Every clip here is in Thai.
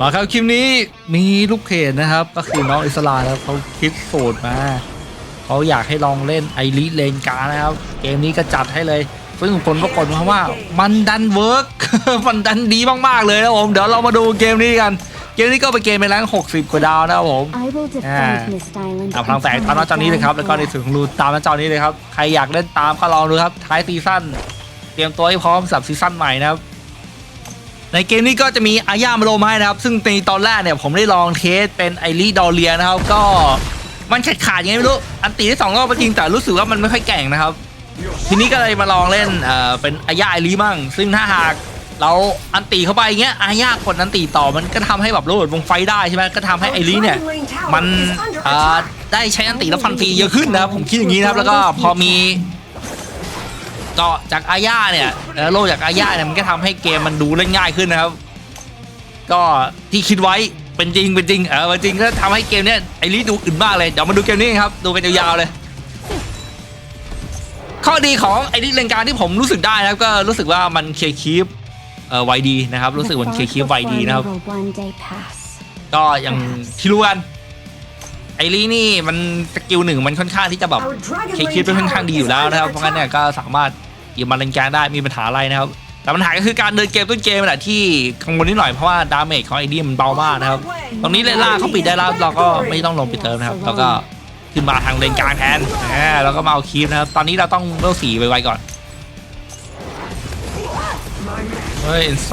มาครับคลิปนี้มีลูกเพจนะครับ ก็คือน้องอิสลาแล้วเขาคิดสูตรมาเขาอยากให้ลองเล่นไอริเลนการ์นะครับ เกมนี้ก็จัดให้เลยซึ่งผลปรากฏมาว่ามันดันเวิร์กมันดันดีมากๆเลยนะผมเดี๋ยวเรามาดูเกมนี้กันเกมนี้ก็เป็นเกมในแรง60 กว่าดาวนะครับผม I will Ah. defend Mist Island. ตามพลังแฝงตามหน้าจอนี้เลยครับ แล้วก็ในส่วนของรูตามหน้าจอนี้เลยครับ ใครอยากเล่นตามก็ลองดูครับท้ายซีซั่นเตรียมตัวให้พร้อมสำหรับซีซั่นใหม่นะครับ ในเกมนี้ก็จะมีอาญามาโลมาให้นะครับ ซึ่งในตอนแรกเนี่ยผมได้ลองเทสเป็นไอรีดอเลียนะครับ ก็มันขาดขาดยังไงไม่รู้ อันตีได้สองรอบก็จริงแต่รู้สึกว่ามันไม่ค่อยแกร่งนะครับ ทีนี้ก็เลยมาลองเล่นเอ่อเป็นอาญาไอรีมั่ง ซึ่งถ้าหากเราอันตีเข้าไปอย่างเงี้ยอาญากดอันตีต่อมันก็ทำให้แบบระเบิดวงไฟได้ใช่ไหมก็ทำให้ไอรีเนี่ยมันเอ่อได้ใช้อันติแล้วฟันฟรีเยอะขึ้นนะครับผมคิดอย่างนี้นะครับแล้วก็พอมี เจาะจากอาญาเนี่ยเอ่อโลจากอาญาเนี่ยมันก็ทำให้เกมมันดูเล่นง่ายขึ้นนะครับ ก็ที่คิดไว้เป็นจริงเป็นจริงเออเป็นจริงก็ทำให้เกมเนี้ยไอรีดูอื่นมากเลยเดี๋ยวมาดูเกมนี้กันครับดูเป็นยาวๆเลย ข้อดีของไอรีเลนการที่ผมรู้สึกได้นะครับก็รู้สึกว่ามันเคลียร์คีปเอ่อไวดีนะครับ รู้สึกมันเคลียร์คีปไวดีนะครับ will one day pass. ก็อย่างที่รู้กัน ไอรีนี่มันสกิลหนึ่งมันค่อนข้างที่จะแบบเคคิดเป็นค่อนข้างดีอยู่แล้วนะครับเพราะงั้นเนี่ยก็สามารถหยิบมาเล่นแกนได้มีปัญหาอะไรนะครับแต่ปัญหาก็คือการเดินเกมต้นเกมแหละที่กังวลนิดหน่อยเพราะว่าดาเมจของไอรีมันเบามากนะครับ ตรงนี้เลนล่างเขาปิดได้แล้วเราก็ไม่ต้องลงไปเติมนะครับเราก็ขึ้นมาทางเลนกลางแทนอ่าแล้วก็มาเอาคีฟนะครับ ตอนนี้เราต้องเวลสี่ไวๆก่อน เฮ้ยเอ็นโซ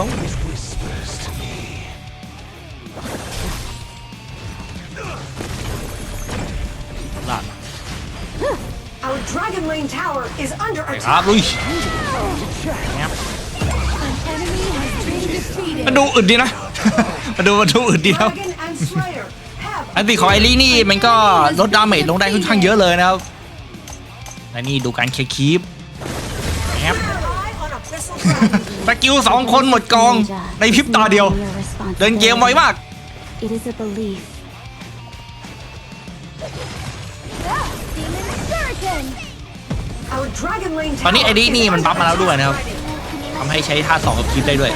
Dragon Lane Tower is under ไปครับ attack. ลุยมันดูอึดดีนะ มันดูมันดูอึดดีครับ Dragon and Slayer have อันตีของไอรีนี่มันก็ลดดาเมจลงได้ค่อนข้างเยอะเลยนะครับ และนี่ดูการเคลียร์คีปแอบ eye on Abyssal Dragon. สกิลสองคนหมดกองในพริบตาเดียว เดินเกมไวมาก It is a belief. ตอนนี้ไอรีนี่มันบัฟมาแล้วด้วยนะครับทำให้ใช้ท่าสองกับคีปได้ด้วย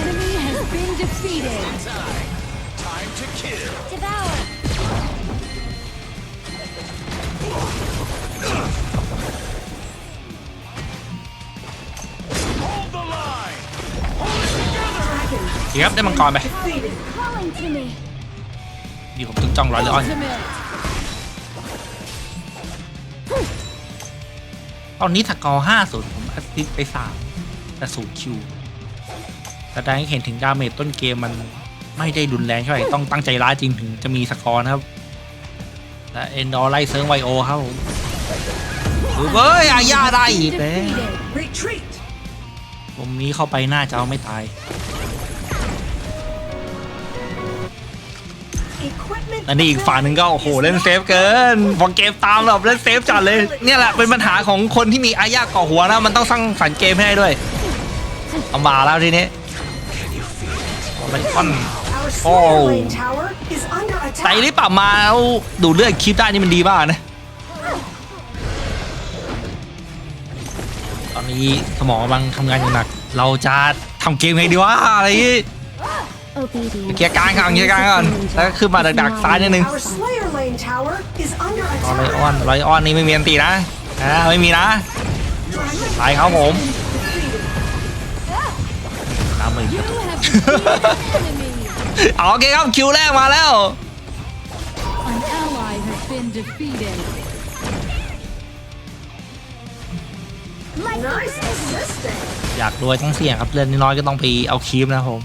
ดีครับได้มังกรไปดีผมต้องจ้องร้อยเลยออน ตอนนี้สกอร์ห้าศูนย์ผมแอสซิสต์ไปสามแต่ศูนย์คิวแสดงให้เห็นถึงดาเมจต้นเกมมันไม่ได้รุนแรงเท่าไหร่ต้องตั้งใจร้ายจริงถึงจะมีสกอร์นะครับ และเอ็นดอร์ไล่เซิร์งไวโอครับผมดูเว้ยอาญาได้อีกแล้ว Retreat. ผมนี้เข้าไปน่าจะเอาไม่ตาย Equipment อันนี้อีกฝั่งหนึ่งก็โอ้โหเล่นเซฟเกินพอเกมตามแบบเล่นเซฟจัดเลย เนี่ยแหละเป็นปัญหาของคนที่มีอาญาก่อหัวนะมันต้องสร้างสรรค์เกมให้ได้ด้วยเอามาแล้วทีนี้มันค่อน Our Slayer Oh. Lane Tower is under ใส่ attack. ลิปปรับมาแล้วดูเลือดคลิปได้นี่มันดีมากนะตอนนี้สมองกำลังทำงานอย่างหนัก เราจะทำเกมไงดีวะอะไร เคลียร์กลางก่อนเคลียร์กลางก่อนแล้วก็ขึ้นมาดักๆซ้ายนิดนึง Our Slayer Lane Tower is under รอไล attack. ออนไลออนนี่ไม่มีอันตีนะอ่าไม่มีนะตายครับผมน้ำมือกระตุกเอาโอเคครับคิวแรกมาแล้ว An ally has been defeated. Nice assisting. อยากรวยต้องเสี่ยงครับเลือดน้อยๆก็ต้องไปเอาคีมนะครับผม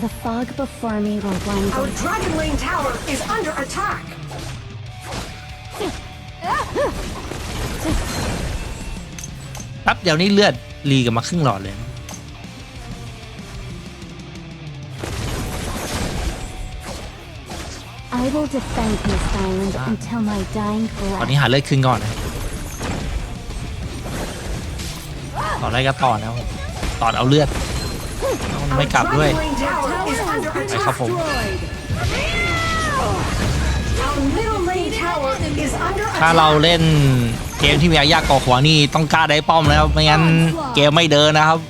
The fog before me will one Our day. Dragon Lane Tower is under attack. แป๊บเดี๋ยวนี้เลือดรีกับมาครึ่งหลอดเลย I will defend Mist Island until my dying ตอน breath. นี้หาเลือดขึ้นก่อนนะต่อได้ก็ต่อนะครับผมต่อเอาเลือดเอามัน Our ไม่กลับด้วย ครับ attack. ผม Our middle lane tower is under ถ้าเรา attack. เล่นเกมที่มีอายาก่อหัวนี่ต้องกล้าได้ป้อมนะครับไม่งั้นเกมไม่เดินนะครับ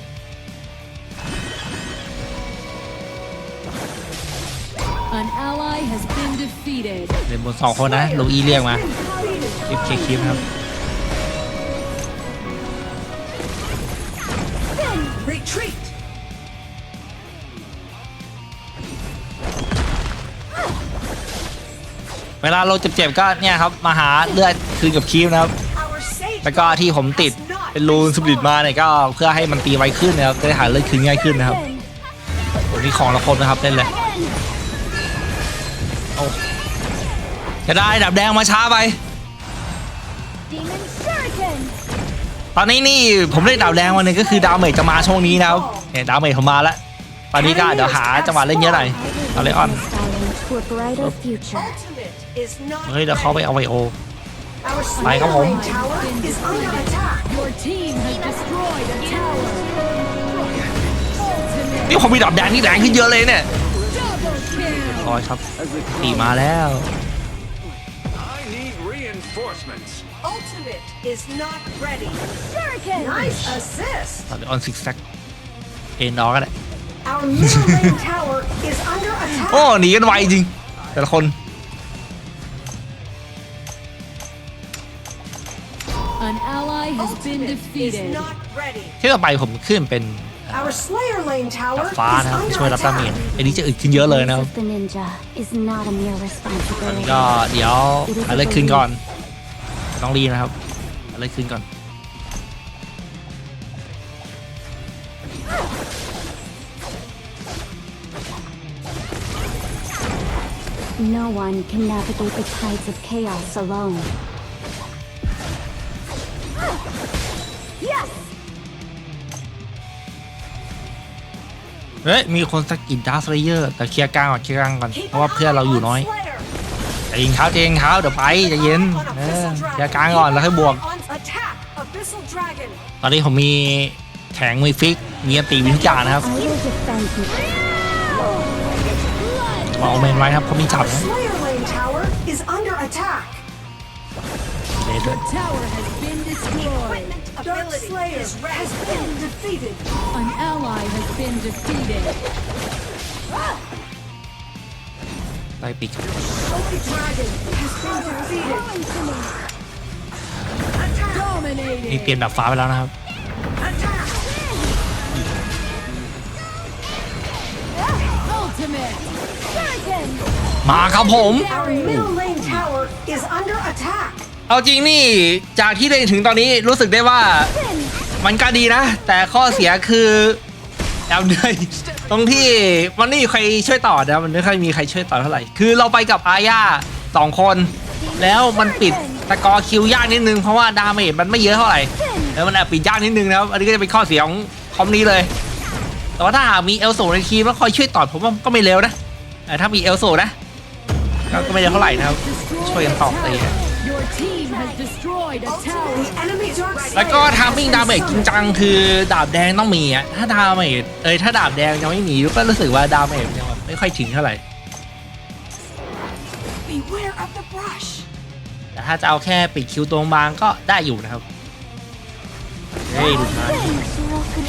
An ally has been defeated. เล่นบนสองคนนะลูอีเรียกมาคลิปเคคลิปครับ เวลาเราเจ็บๆก็เนี่ยครับมาหาเลือดคืนกับคลิปนะครับแล้วก็ที่ผมติดเป็นรูนสปิริตมาเนี่ยก็เพื่อให้มันตีไวขึ้นนะครับจะได้หาเลือดคืนง่ายขึ้นนะครับวันนี้ของละคนนะครับเล่นเลยโอ้จะได้ดับแดงมาช้าไป ตอนนี้นี่ผมเล่นดาวแดงวันนึงก็คือดาวเมจจะมาช่วงนี้นะครับเนี่ยดาวเมจผมมาแล้ว ตอนนี้ก็เดี๋ยวหาจังหวะเล่นเยอะหน่อยเอาเลยออน Styling to a brighter future. ultimate is not เฮ้ยเดี๋ยวเขาไปเอาไวโอ Our Mày có Slayer hồn. Lane Tower is under attack. Your team has destroyed a tower. นี่ผมมีดาวแดงนี่แดงขึ้นเยอะเลยเนี่ย Double kill. ร้อยครับตีมาแล้ว I need reinforcements. Ultimate is not ready. Shuriken! Nice assist. ตอนนี้ออนซิกแซกเอ็นดอก็ได้ Our middle lane tower is under โอ้ attack. หนีกันไวจริง แต่ละคน ally has been Ultimate is defeated. not ready. ที่ต่อไปผมขึ้นเป็น Our Slayer Lane ดา Tower บ is ฟ้านะครับ under ช่วยรับดาเมจ attack. อันนี้จะอึดขึ้นเยอะเลยนะครับ of the ninja is not a mere ตอนนี้ responsibility. ก็เดี๋ยวหาเลือดคืนก่อน ต้องรีบนะครับหาเลือดคืนก่อน No one can navigate the tides of chaos alone. เฮ้ย มีคนสกินดาร์สเลเยอร์แต่เคลียร์กลางก่อนเคลียร์กลางก่อน Keep เพราะว่า an เพื่อน eye เราอยู่ on น้อย Slayer. ใจเย็นเขาใจเย็นเขาเดี๋ยวไปใจเย็น On เออ Abyssal เคลีย Dragon. ร์กลางก่อนแล้วค่อยบวก Keep on attack. Abyssal Dragon. ตอนนี้ผมมีแข็งมีฟิกมีอันตีมีทุกอย่างนะครับ I will defend you. มาเอาเมนไว้ครับเขามีจับ Our นะ Slayer Lane Tower is under attack. เลดด้วย Tower has been destroyed. Dark Slayer has been defeated. An ally has been defeated. ไล่ปีก Holy Dragon has been defeated. Attack. นี่เปลี่ยน Dominating. แบบฟ้าไปแล้วนะครับ Attack. Ultimate. Shuriken! มาครับผม Our middle lane tower is under attack. เอาจริงนี่จากที่ได้ถึงตอนนี้รู้สึกได้ว่า มันก็ดีนะ แต่ข้อเสียคือ แอบเหนื่อยตรงที่มันไม่ใครช่วยต่อนะมันไม่ค่อยมีใครช่วยต่อเท่าไหร่ คือเราไปกับอาญาสองคน แล้วมันปิดตะกอคิวยากนิดนึงเพราะว่าดาเมจมันไม่เยอะเท่าไหร่แล้วมันแอบปิดยากนิดนึงนะครับอันนี้ก็จะเป็นข้อเสียของคอมนี้เลย แต่ว่าถ้าหากมีเอลโซในทีมแล้วคอยช่วยต่อผมว่าก็ไม่เร็วนะแต่ถ้ามีเอลโซนะก็ไม่เร็วเท่าไหร่นะครับช่วยกันต่อตี นะ Your team has destroyed a tower. The enemy Dark แล้วก็ Slayer ทามมิ่งดาเมจจริงจังคือดาบแดงต้องมีอะถ้าดาเมจเอ้ยถ้าดาบแดงยังไม่มีก็รู้สึกว่าดาเมจยังแบบไม่ค่อยถึงเท่าไหร่ Beware of the brush. แต่ถ้าจะเอาแค่ปิดคิวตรงบางก็ได้อยู่นะครับเฮ้ยดูมา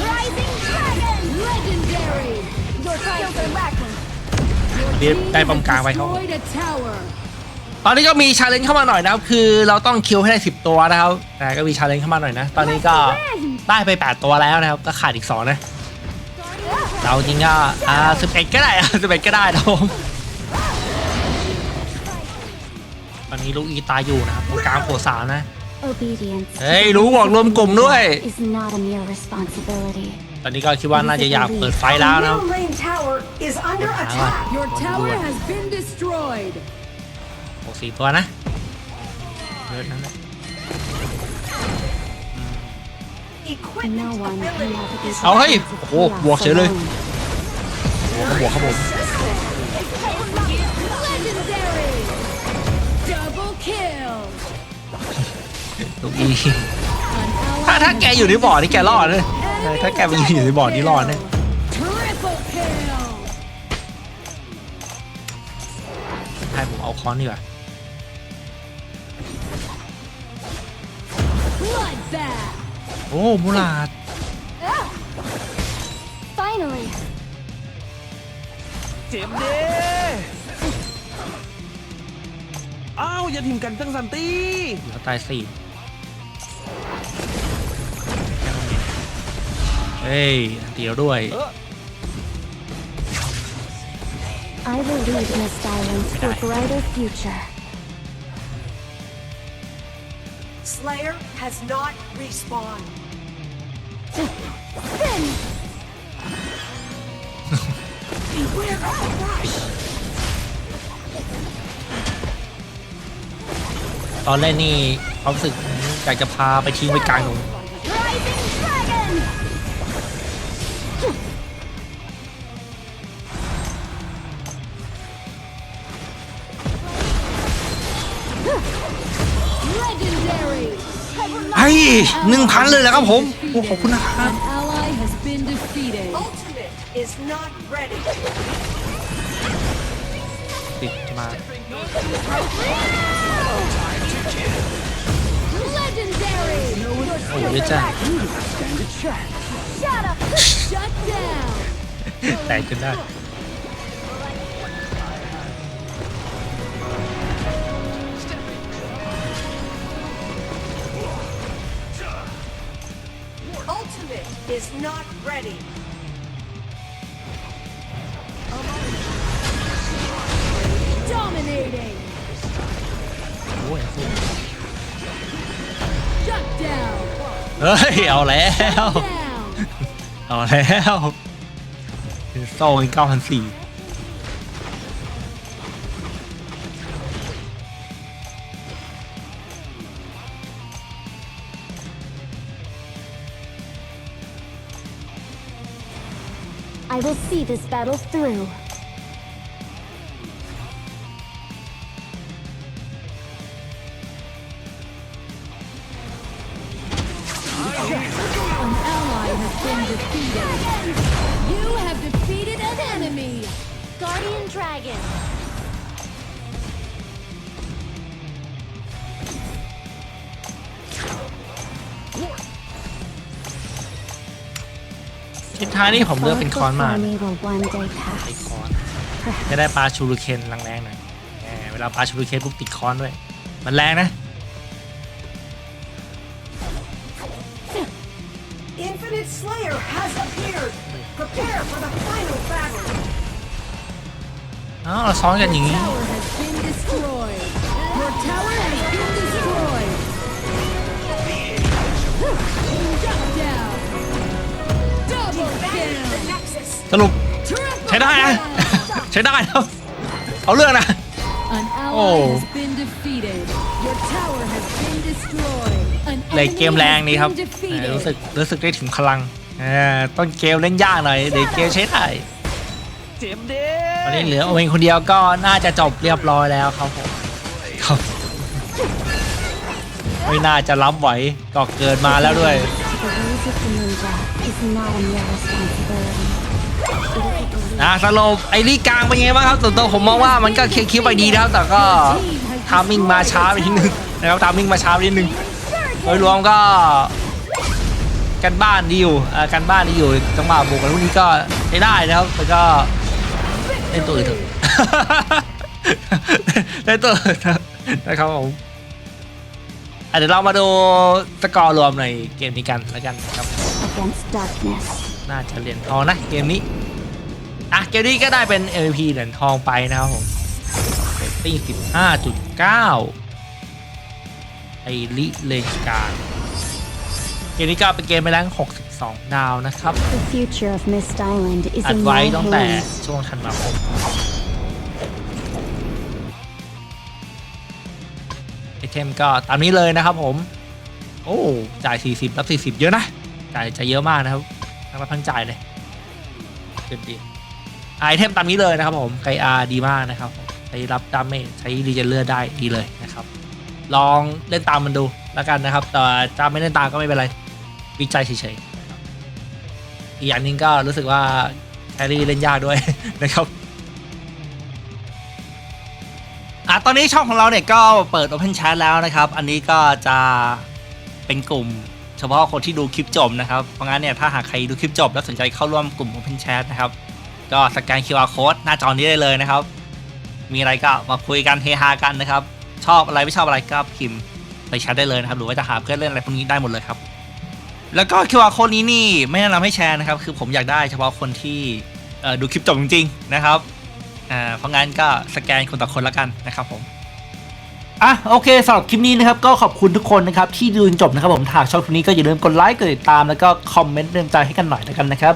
Rising Dragon! Legendary. Your skills are lacking. เรียบได้ปมกลางไปเขา Destroyed a tower. ตอนนี้ก็มีชาเลนจ์เข้ามาหน่อยนะครับ คือเราต้องคิวให้ได้ 10 ตัวนะครับแต่ก็มีชาเลนจ์เข้ามาหน่อยนะ ตอนนี้ก็ได้ไป 8 ตัวแล้วนะครับ ก็ขาดอีก 2 นะ เราจริงก็อ่า11ก็ได้อะ11ก็ได้นะครับผมตอนนี้ลูกอีตายอยู่นะครับตรงกลางโผล่สามนะ Obedience. Hey, รู้บอกรวมกลุ่มด้วย Is not a mere responsibility. ตอนนี้ก็คิดว่าน่าจะอยากเปิดไฟแล้ว Our นะครับ middle lane tower is under Ah. attack. Your tower has been destroyed. โอ้สี่ตัวนะเยอะนั่นแหละ Equipment No one can ability navigate is the เอาเฮ้ย tides of โอ้โห chaos บวกเฉยเลย alone. บวกครับผม Legendary. Double kill. ลูกอี An ถ้า ally ถ้า has แกอยู่ใน been บ่อนี่แกรอดเลยเออถ้าแกไปอยู่ในบ่อนี่รอดเนี่ย Triple kill. ให้ผมเอาค้อนดีกว่า โอ้มูลาด Finally! เจ็บเด้อ้าวอย่าทิมกันตั้งสันตีเหลือตายสี่เฮ้ยอันเดียวด้วย เออ I will lead Mist Island to a brighter future. Slayer has not respawned. ตอนแรกนี่ความรู้สึกอยากจะพาไปทิ้งไว้กลางตรง หนึ่งพันเลยแล้วครับผมโอ้ขอบคุณนะครับ An ally has been defeated. Ultimate is not ready. ติดมา Legendary! โอ้โหเลยจ้า Shut down! แตกจนได้ is not ready. Dominating! โอ้ยสู้ Shut down! เฮ้ย เอาแล้ว Down! เอาแล้วโซ่เก้าพันสี่ I will see this battle through. ทิศท้ายนี่ผมเลือกเป็นคอนมา Before me will one day ไอ้ pass. คอนจะได้ปลาชูรูเคนแรงๆหน่อยแหมเวลาปลาชูรูเคนปุ๊บติดคอนด้วย มันแรงนะ Infinite Slayer has appeared. Prepare for the final battle. อ้าวเราซ้อนกันอย่างนี้ สรุป Triple ใช้ได้นะ kill. ใช้ได้นะเอาเรื่องนะ An ally Oh. has been defeated. Your tower has been destroyed. An เลยเกม enemy แรง has นี้ครับ been เออ defeated. รู้สึกรู้สึกได้ถึงพลังเออต้นเกมเล่นยากหน่อยเดี๋ยวเกมใช้ได้เจ็บเด้ตอนนี้เหลือโอเวนคนเดียวก็น่าจะจบเรียบร้อยแล้วครับผมครับไม่น่าจะรับไหวก็เกินมาแล้วด้วย The ways of the ninja is not a mere responsibility. It is a belief. นะสรุปไอ้ลี่กลางเป็นไงบ้างครับส่วนตัวผมมองว่ามันก็เคลียร์คิวไปดีนะครับแต่ก็ทามมิ่งมาช้าไปนิดนึงนะครับทามมิ่งมาช้าไปนิดนึงโดยรวมก็กันบ้านดีอยู่เอ่อกันบ้านดีอยู่จังหวะบุกอะไรพวกนี้ก็ใช้ได้นะครับแต่ก็เล่นตัวอื่นเถอะเล่นตัวอื่นเถอะนะครับผมอะเดี๋ยวเรามาดูสกอร์รวมในเกมนี้กันแล้วกันนะครับ Against darkness. น่าจะเหรียญทองนะเกมนี้ อะเกมนี้ก็ได้เป็น MVP เหรียญทองไปนะครับผมเรตติ้ง15.9 ไอริเลนการเกมนี้ก็เป็นเกมไปแล้ว62 ดาวนะครับ The future of Mist Island is อัด in ไว้ my ตั้งแต่ hands. ช่วงธันวาคมไอเทมก็ตามนี้เลยนะครับผม โอ้ จ่าย 40 รับ 40 เยอะนะ จ่ายจะเยอะมากนะครับทั้งรับทั้งจ่ายเลยเต็มดี ไอเทมตามนี้เลยนะครับผมไกอาดีมากนะครับใช้รับดาเมจใช้รีเจนเลือดได้ดีเลยนะครับ ลองเล่นตามมันดูแล้วกันนะครับ แต่ถ้าไม่เล่นตามก็ไม่เป็นไรวิจัยเฉยๆอีกอย่างหนึงก็รู้สึกว่าแครี่เล่นยากด้วยนะครับอะตอนนี้ช่องของเราเนี่ยก็เปิด Open Chat แล้วนะครับ อันนี้ก็จะเป็นกลุ่มเฉพาะคนที่ดูคลิปจบนะครับ เพราะงั้นเนี่ยถ้าหากใครดูคลิปจบแล้วสนใจเข้าร่วมกลุ่ม Open Chat นะครับ ก็สแกน QR code หน้าจอนี้ได้เลยนะครับ มีอะไรก็มาคุยกันเฮฮากันนะครับ ชอบอะไรไม่ชอบอะไรก็พิมพ์ไปแชทได้เลยนะครับ หรือว่าจะหาเพื่อนเล่นอะไรพวกนี้ได้หมดเลยครับ แล้วก็ QR code นี้นี่ไม่แนะนำให้แชร์นะครับ คือผมอยากได้เฉพาะคนที่ดูคลิปจบจริงๆนะครับเพราะงั้นก็สแกนคนต่อคนละกันนะครับผมอะโอเคสำหรับคลิปนี้นะครับก็ขอบคุณทุกคนนะครับที่ดูจนจบนะครับผมถ้าหากชอบคลิปนี้ก็อย่าลืมกดไลค์กดติดตามแล้วก็คอมเมนต์เตือนใจให้กันหน่อยแล้วกันนะครับ